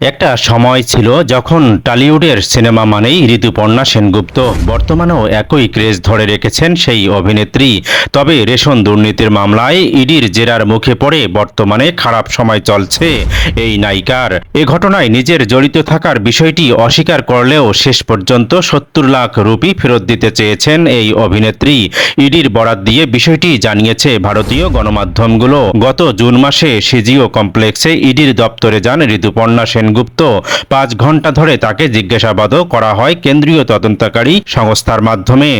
একটা সময় ছিল যখন টলিউডের সিনেমা মানেই ঋতুপর্ণা সেনগুপ্ত। বর্তমানেও একই ক্রেজ ধরে রেখেছেন সেই অভিনেত্রী। তবে রেশন দুর্নীতির মামলায় ইডির জেরার মুখে পড়ে বর্তমানে খারাপ সময় চলছে এই নায়িকার। এ ঘটনায় নিজের জড়িত থাকার বিষয়টি অস্বীকার করলেও শেষ পর্যন্ত সত্তর লাখ রুপি ফেরত দিতে চেয়েছেন এই অভিনেত্রী। ইডির বরাত দিয়ে বিষয়টি জানিয়েছে ভারতীয় গণমাধ্যমগুলো। গত জুন মাসে সিজিও কমপ্লেক্সে ইডির দপ্তরে যান ঋতুপর্ণা সেনগুপ্ত। পাঁচ ঘণ্টা ধরে তাকে জিজ্ঞাসাবাদও করা হয় কেন্দ্রীয় তদন্তকারী সংস্থার মাধ্যমে।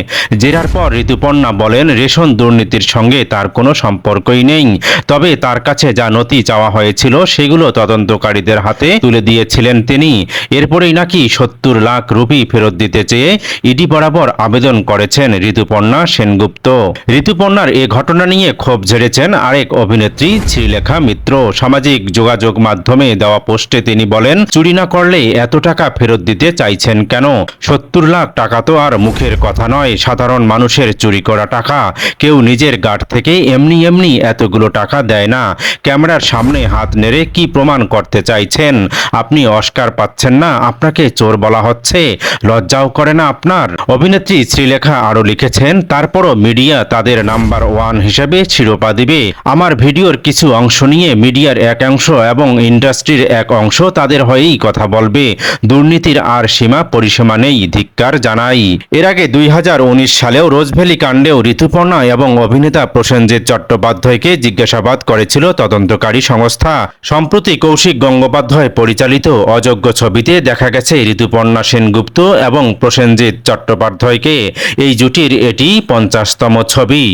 জেরার পর ঋতুপর্ণা বলেন, রেশন দুর্নীতির সঙ্গে তার কোনো সম্পর্কই নেই। তবে তার কাছে যা নথি চাওয়া হয়েছিল, সেগুলো তদন্তকারীদের হাতে তুলে দিয়েছিলেন তিনি। এরপরেই নাকি সত্তর লাখ রুপি ফেরত দিতে চেয়ে ইডি বরাবর আবেদন করেছেন ঋতুপর্ণা সেনগুপ্ত। ঋতুপর্ণার এ ঘটনা নিয়ে ক্ষোভ ঝেড়েছেন আরেক অভিনেত্রী, শ্রীলেখা মিত্র। সামাজিক যোগাযোগ মাধ্যমে দেওয়া পোস্টে তিনি বলেন চুরি না করলে এত টাকা ফেরত দিতে চাইছেন কেন? সত্তর লাখ টাকা তো আর মুখের কথা নয়। সাধারণ মানুষের চুরি করা টাকা কেউ নিজের গাট থেকে এমনি এমনি এতগুলো টাকা দেয় না। ক্যামেরার সামনে হাত নেড়ে কি প্রমাণ করতে চাইছেন? আপনি অস্কার পাচ্ছেন না, আপনাকে চোর বলা হচ্ছে। লজ্জাও করে না আপনার। অভিনেত্রী শ্রীলেখা আরও লিখেছেন, তারপরও মিডিয়া তাদের নাম্বার ওয়ান হিসেবে শিরোপা দিবে। আমার ভিডিওর কিছু অংশ নিয়ে মিডিয়ার এক অংশ এবং ইন্ডাস্ট্রির এক অংশ তাদের হয়েই কথা বলবে। দুর্নীতির আর সীমা পরিসীমা নেই, ধিক্কার জানাই। এর আগে দুই হাজার উনিশ সালেও রোজভ্যালি কাণ্ডেও ঋতুপর্ণা এবং অভিনেতা প্রসেনজিৎ চট্টোপাধ্যায়কে জিজ্ঞাসাবাদ করেছিল তদন্তকারী সংস্থা। সম্প্রতি কৌশিক গঙ্গোপাধ্যায় পরিচালিত অযোগ্য ছবিতে দেখা গেছে ঋতুপর্ণা সেনগুপ্ত এবং প্রসেনজিৎ চট্টোপাধ্যায়কে। এই জুটির এটি পঞ্চাশতম ছবি।